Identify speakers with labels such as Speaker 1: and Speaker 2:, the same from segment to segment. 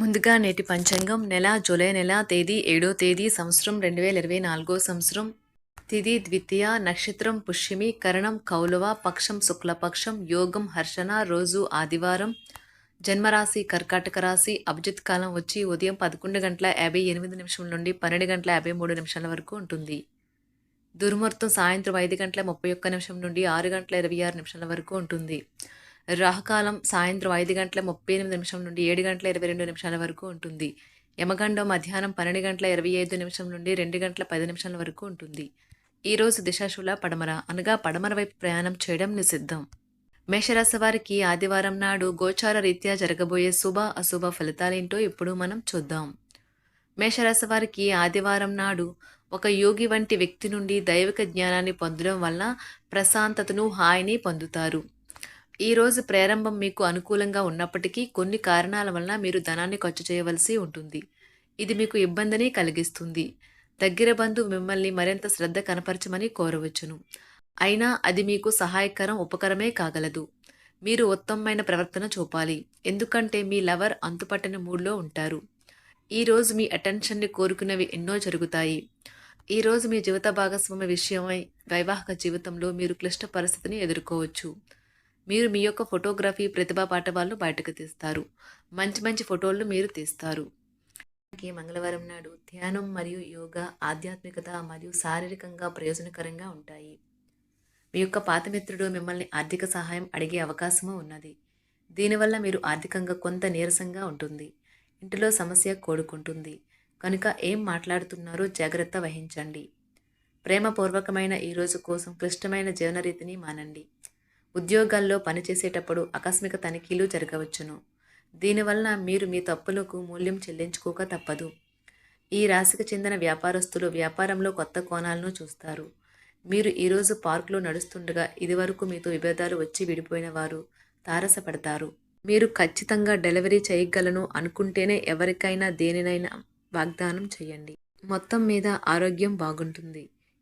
Speaker 1: ముందుగా నేటి పంచాంగం నెల జూలై నెల తేదీ ఏడో తేదీ సంవత్సరం రెండు వేల ఇరవై నాలుగో సంవత్సరం. తిది ద్వితీయ నక్షత్రం పుష్యమి కరణం కౌలవ పక్షం శుక్లపక్షం యోగం హర్షణ రోజు ఆదివారం. జన్మరాశి కర్కాటక రాశి అభిజిత్ కాలం వచ్చి ఉదయం పదకొండు గంటల యాభై ఎనిమిది నిమిషం నుండి పన్నెండు గంటల యాభై మూడు నిమిషాల వరకు ఉంటుంది. దుర్ముహూర్తం సాయంత్రం ఐదు గంటల ముప్పై ఒక్క నిమిషం నుండి ఆరు గంటల ఇరవై ఆరు నిమిషాల వరకు ఉంటుంది. రాహుకాలం సాయంత్రం ఐదు గంటల ముప్పై ఎనిమిది నిమిషం నుండి ఏడు గంటల ఇరవై రెండు నిమిషాల వరకు ఉంటుంది. యమగండం మధ్యాహ్నం పన్నెండు గంటల ఇరవై ఐదు నిమిషం నుండి రెండు గంటల పది నిమిషాల వరకు ఉంటుంది. ఈరోజు దిశాశుల పడమర అనగా పడమర వైపు ప్రయాణం చేయడం నిషిద్ధం. మేషరాశి వారికి ఆదివారం నాడు గోచార రీత్యా జరగబోయే శుభ అశుభ ఫలితాలేంటో ఇప్పుడు మనం చూద్దాం. మేషరాశి వారికి ఆదివారం నాడు ఒక యోగి వంటి వ్యక్తి నుండి దైవిక జ్ఞానాన్ని పొందడం వల్ల ప్రశాంతతను హాయిని పొందుతారు. ఈరోజు ప్రారంభం మీకు అనుకూలంగా ఉన్నప్పటికీ కొన్ని కారణాల వలన మీరు ధనాన్ని ఖర్చు చేయవలసి ఉంటుంది. ఇది మీకు ఇబ్బందిని కలిగిస్తుంది. దగ్గర బంధువు మిమ్మల్ని మరింత శ్రద్ధ కనపరచమని కోరవచ్చును. అయినా అది మీకు సహాయకరం ఉపకరమే కాగలదు. మీరు ఉత్తమమైన ప్రవర్తన చూపాలి. ఎందుకంటే మీ లవర్ అంతుపట్టని మూడ్లో ఉంటారు. ఈరోజు మీ అటెన్షన్ని కోరుకున్నవి ఎన్నో జరుగుతాయి. ఈరోజు మీ జీవిత భాగస్వామి విషయమై వైవాహిక జీవితంలో మీరు క్లిష్ట పరిస్థితిని ఎదుర్కోవచ్చు. మీరు మీ యొక్క ఫోటోగ్రఫీ ప్రతిభా పాఠవాళ్ళు బయటకు తీస్తారు. మంచి మంచి ఫోటోలు మీరు తీస్తారు. మంగళవారం నాడు ధ్యానం మరియు యోగా ఆధ్యాత్మికత మరియు శారీరకంగా ప్రయోజనకరంగా ఉంటాయి. మీ యొక్క పాత మిత్రుడు మిమ్మల్ని ఆర్థిక సహాయం అడిగే అవకాశము ఉన్నది. దీనివల్ల మీరు ఆర్థికంగా కొంత నీరసంగా ఉంటుంది. ఇంటిలో సమస్య కోడుకుంటుంది. కనుక ఏం మాట్లాడుతున్నారో జాగ్రత్త వహించండి. ప్రేమపూర్వకమైన ఈ రోజు కోసం క్లిష్టమైన జీవనరీతిని మానండి. ఉద్యోగాల్లో పనిచేసేటప్పుడు ఆకస్మిక తనిఖీలు జరగవచ్చును. దీనివలన మీరు మీ తప్పులకు మూల్యం చెల్లించుకోక తప్పదు. ఈ రాశికి చెందిన వ్యాపారస్తులు వ్యాపారంలో కొత్త కోణాలను చూస్తారు. మీరు ఈరోజు పార్కులో నడుస్తుండగా ఇదివరకు మీతో విభేదాలు వచ్చి విడిపోయిన వారు తారసపడతారు. మీరు ఖచ్చితంగా డెలివరీ చేయగలను అనుకుంటేనే ఎవరికైనా దేనినైనా వాగ్దానం చేయండి. మొత్తం మీద ఆరోగ్యం బాగుంటుంది.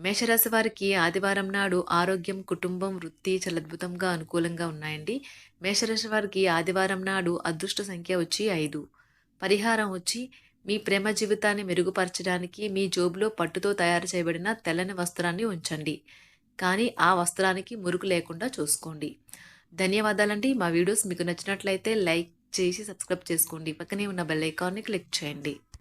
Speaker 1: మేషరాశి వారికి ఆదివారం నాడు ఆరోగ్యం కుటుంబం వృత్తి చాలా అద్భుతంగా అనుకూలంగా ఉన్నాయండి. మేషరాశి వారికి ఆదివారం నాడు అదృష్ట సంఖ్య వచ్చి ఐదు. పరిహారం వచ్చి మీ ప్రేమ జీవితాన్ని మెరుగుపరచడానికి మీ జోబులో పట్టుతో తయారు చేయబడిన తెల్లని వస్త్రాన్ని ఉంచండి. కానీ ఆ వస్త్రానికి మురుకు లేకుండా చూసుకోండి. ధన్యవాదాలండి. మా వీడియోస్ మీకు నచ్చినట్లయితే లైక్ చేసి సబ్స్క్రైబ్ చేసుకోండి. పక్కనే ఉన్న బెల్ ఐకాన్ని క్లిక్ చేయండి.